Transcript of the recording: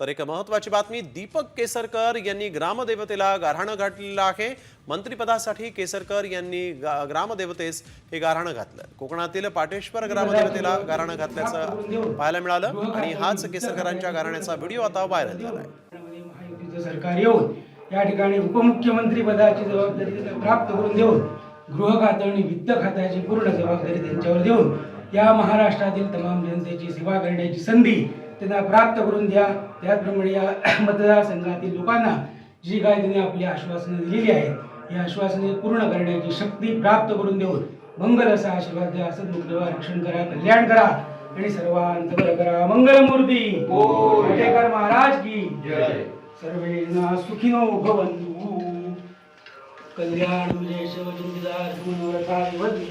तर एक महत्वाची बातमी दीपक केसरकर यांनी ग्रामदेवतेला गारहाणं घातलेलं आहे. मंत्रिपदासाठी केसरकर यांनी ग्रामदेवतेस हे गारहाणं घातलं. कोकणातील पाटेश्वर ग्रामदेवतेला गारहाणं घातल्याचं पाहायला मिळालं आणि हाच केसरकरांच्या गारहाण्याचा व्हिडिओ आता व्हायरल झाला सरकार येऊन या ठिकाणी उपमुख्यमंत्री पदाची जबाबदारी प्राप्त करून देऊन गृह खातं आणि वित्त खात्याची पूर्ण जबाबदारी त्यांच्यावर देऊन या महाराष्ट्रातील तमाम जनतेची सेवा करण्याची संधी त्यांना प्राप्त करून द्या. त्याचप्रमाणे या मतदारसंघातील लोकांना जी काय त्यांनी आपली आश्वासनं दिलेली आहेत ही आश्वासने पूर्ण करण्याची शक्ती प्राप्त करून देऊन मंगल असा आशीर्वाद द्या. असं मुख्य रक्षण करा कल्याण करा आणि सर्वांत बरं करा. मंगलमूर्ती. कोटेकर महाराज की सर्वे ना सुखिनो भवन्तु. कल्याण विजय शिवचिंतिदार मनोरथाधिपती